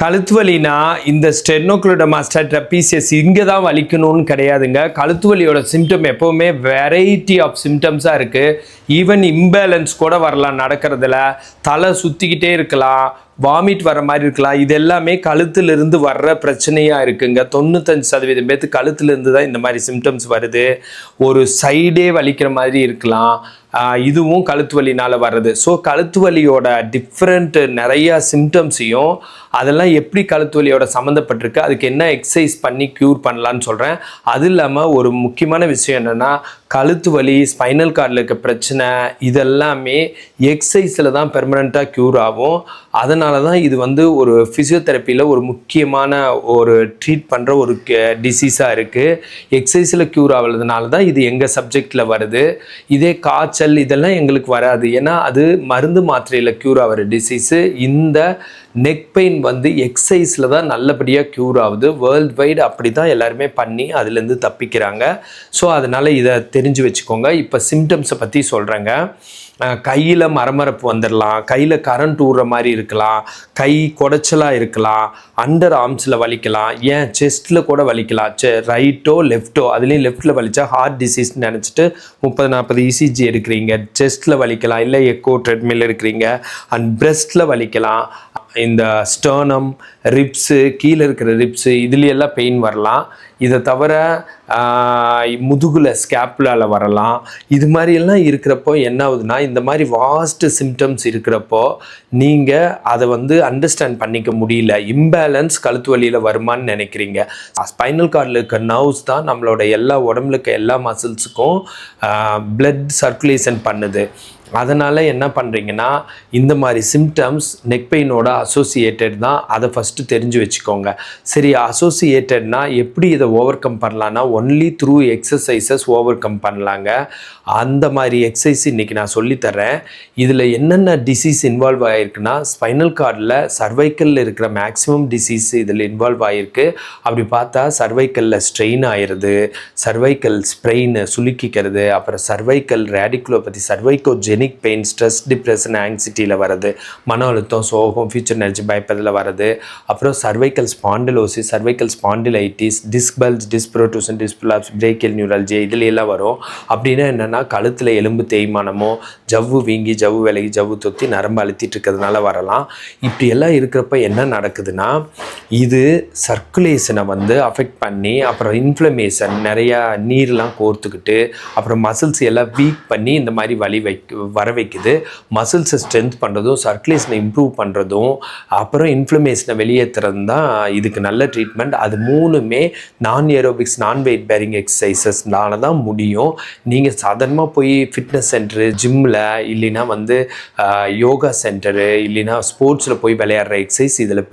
கழுத்து வலினா இந்த ஸ்டெர்னோக்ளோடமாஸ்டர் பிசிஎஸ் இங்கே தான் வலிக்கணும்னு கிடையாதுங்க. கழுத்து வலியோட சிம்டம் எப்போவுமே வெரைட்டி ஆஃப் சிம்டம்ஸாக இருக்குது ஈவன் இம்பேலன்ஸ் கூட வரலாம் நடக்கிறதுல. தலை சுற்றிக்கிட்டே இருக்கலாம் வாமிட் வர மாதிரி இருக்கலாம். இது எல்லாமே கழுத்துலேருந்து வர்ற பிரச்சனையாக இருக்குங்க. தொண்ணூத்தஞ்சு சதவீதம் பேர்த்து கழுத்துலேருந்து தான் இந்த மாதிரி சிம்டம்ஸ் வருது. ஒரு சைடே வலிக்கிற மாதிரி இருக்கலாம். இதுவும் கழுத்து வலினால் வர்றது. ஸோ கழுத்து வலியோட டிஃப்ரெண்ட் நிறையா சிம்டம்ஸையும் அதெல்லாம் எப்படி கழுத்து வலியோட சம்மந்தப்பட்டிருக்கு அதுக்கு என்ன எக்ஸசைஸ் பண்ணி க்யூர் பண்ணலான்னு சொல்கிறேன் அது இல்லாமல் ஒரு முக்கியமான விஷயம் என்னென்னா கழுத்து வலி ஸ்பைனல் கார்டில் இருக்க பிரச்சனை இதெல்லாமே எக்ஸசைஸில் தான் பெர்மனண்ட்டாக க்யூர் ஆகும். அதனால தான் இது வந்து ஒரு ஃபிசியோதெரப்பியில் ஒரு முக்கியமான ஒரு ட்ரீட் பண்ணுற ஒரு டிசீஸாக இருக்குது எக்ஸசைஸில் க்யூர் ஆகிறதுனால தான் இது எங்கள் சப்ஜெக்டில் வருது. இதே காய்ச்சல் இதெல்லாம் எங்களுக்கு வராது. ஏன்னா அது மருந்து மாத்திரையில் க்யூர் ஆகிற டிசீஸு இந்த நெக் பெயின் வந்து எக்ஸசைஸில் தான் நல்லபடியாக க்யூர் ஆகுது. வேர்ல்ட் வைடு அப்படி தான் எல்லாருமே பண்ணி அதுலேருந்து தப்பிக்கிறாங்க. ஸோ அதனால் இதை தெரிஞ்சு வச்சுக்கோங்க. இப்போ சிம்டம்ஸை பற்றி சொல்கிறேங்க கையில் மரமரப்பு வந்துடலாம் கையில் கரண்ட் ஊடுற மாதிரி இருக்கலாம் கை குடைச்சலாக இருக்கலாம் அண்டர் ஆர்ம்ஸில் வலிக்கலாம் ஏன் செஸ்ட்டில் கூட வலிக்கலாம் செ ரைட்டோ லெஃப்ட்டோ அதுலேயும் லெஃப்ட்டில் வலிச்சா ஹார்ட் டிசீஸ்னு நினச்சிட்டு முப்பது நாற்பது இசிஜி எடுக்கிறீங்க செஸ்ட்டில் வலிக்கலாம் இல்லை எக்கோ ட்ரெட்மில் இருக்கிறீங்க அண்ட் பிரெஸ்ட்டில் வலிக்கலாம் இந்த ஸ்டர்னம் ரிப்ஸு கீழே இருக்கிற ரிப்ஸு இதுலேயெல்லாம் பெயின் வரலாம். இதை தவிர முதுகில் ஸ்கேப்புலால் வரலாம். இது மாதிரியெல்லாம் இருக்கிறப்போ என்ன ஆகுதுன்னா இந்த மாதிரி வாஸ்ட்டு சிம்டம்ஸ் இருக்கிறப்போ நீங்கள் அதை வந்து அண்டர்ஸ்டாண்ட் பண்ணிக்க முடியல. இம்பேலன்ஸ் கழுத்து வலியில் வருமான்னு நினைக்கிறீங்க. ஸ்பைனல் கார்டில் இருக்க நர்வ்ஸ் தான் நம்மளோட எல்லா உடம்புல இருக்க எல்லா மசில்ஸுக்கும் பிளட் சர்க்குலேஷன் பண்ணுது. அதனால் என்ன பண்ணுறீங்கன்னா இந்த மாதிரி சிம்டம்ஸ் நெக் பெயினோட அசோசியேட்டட் தான் அதை ஃபஸ்ட்டு தெரிஞ்சு வச்சுக்கோங்க. சரி அசோசியேட்டட்னா எப்படி இதை ஓவர் கம் பண்ணலான்னா only through exercises overcome பண்ணலாங்க. அந்த மாதிரி எக்ஸசைஸ் இன்றைக்கி நான் சொல்லித்தரேன் இதில் என்னென்ன டிசீஸ் இன்வால்வ் ஆகிருக்குன்னா ஸ்பைனல் கார்டில் சர்வைக்கலில் இருக்கிற மேக்ஸிமம் டிசீஸ் இதில் இன்வால்வ் ஆகிருக்கு அப்படி பார்த்தா சர்வைக்கலில் ஸ்ட்ரெயின் ஆயிடுது சர்வைக்கல் ஸ்ப்ரெயின் சுலுக்கிக்கிறது அப்புறம் cervical radiculopathy cervicogenic pain stress depression ஆங்ஸிட்டியில் வரது மன அழுத்தம் சோகம் ஃபியூச்சர் நினச்சி பயப்பதில் வர்றது அப்புறம் cervical spondylosis cervical spondylitis disc bulges disc protrusion disc prolapse brachial neuralgia இதுல எல்லாம் வரும். அப்படின்னா என்னென்னா கழுத்தில் எலும்பு தேய்மானமோ ஜவ்வு வீங்கி ஜவ்வு விலகி ஜவ்வு தொத்தி நரம்பு அழுத்திட்டு இருக்கிறதுனால வரலாம். இப்படியெல்லாம் இருக்கிறப்ப என்ன நடக்குதுன்னா இது சர்க்குலேஷனை வந்து அஃபெக்ட் பண்ணி அப்புறம் இன்ஃப்ளமேஷன் நிறையா நீர்லாம் கோர்த்துக்கிட்டு அப்புறம் மசில்ஸ் எல்லாம் வீக் பண்ணி இந்த மாதிரி வலி வைக்க வர வைக்குது மசில்ஸை ஸ்ட்ரென்த் பண்ணுறதும் சர்க்குலேஷனை இம்ப்ரூவ் பண்ணுறதும் அப்புறம் இன்ஃப்ளமேஷனை வெளியேற்றுறது தான் இதுக்கு நல்ல ட்ரீட்மெண்ட் அது மூணுமே நான் ஏரோபிக்ஸ் நான் வெயிட் பேரிங் எக்ஸசைசஸ்னால தான் முடியும். நீங்கள் சாதாரணமாக போய் ஃபிட்னஸ் சென்டரு ஜிம்மில் இல்லைன்னா வந்து யோகா சென்டரு இல்லைன்னா ஸ்போர்ட்ஸில் போய் விளையாடுற எக்ஸசைஸ் இதில்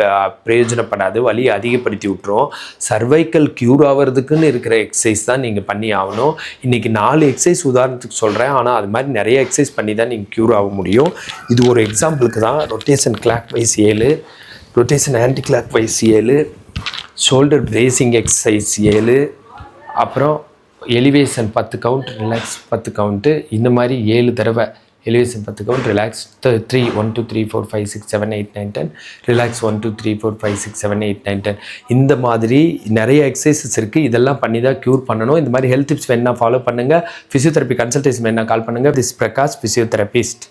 பிரயோஜனப்படாது. வழியை அதிகப்படுத்தி விட்டுரும். சர்வைக்கல் க்யூர் ஆகிறதுக்குன்னு இருக்கிற எக்ஸசைஸ் தான் நீங்கள் பண்ணி ஆகணும். இன்றைக்கி நாலு எக்ஸசைஸ் உதாரணத்துக்கு சொல்கிறேன் ஆனால் அது மாதிரி நிறைய எக்ஸசைஸ் பண்ணி பண்ணி தான் நீங்கள் க்யூர் ஆக முடியும். இது ஒரு எக்ஸாம்பிளுக்கு தான். ரொட்டேஷன் கிளாக் வைஸ் ஏழு. ரொட்டேஷன் ஆன்டி கிளாக் வைஸ் ஏழு. ஷோல்டர் பிரேசிங் எக்ஸசைஸ் ஏழு. அப்புறம் எலிவேஷன் பத்து கவுண்ட் ரிலாக்ஸ் பத்து கவுண்ட்டு இந்த மாதிரி ஏழு தடவை elevation பார்த்துக்கவும் relax three one two three four five six seven eight nine ten relax one two three four five six seven eight nine ten இந்த மாதிரி நிறைய எக்ஸசைசஸ் இருக்குது இதெல்லாம் பண்ணி தான் க்யூர் பண்ணணும். இந்த மாதிரி ஹெல்த் டிப்ஸ் வேணால் ஃபாலோ பண்ணுங்கள் ஃபிசியோதெரப்பி கன்சல்டேஷன் வேணால் கால் பண்ணுங்கள் திஸ் பிரகாஷ் ஃபிசியோதெரபிஸ்ட்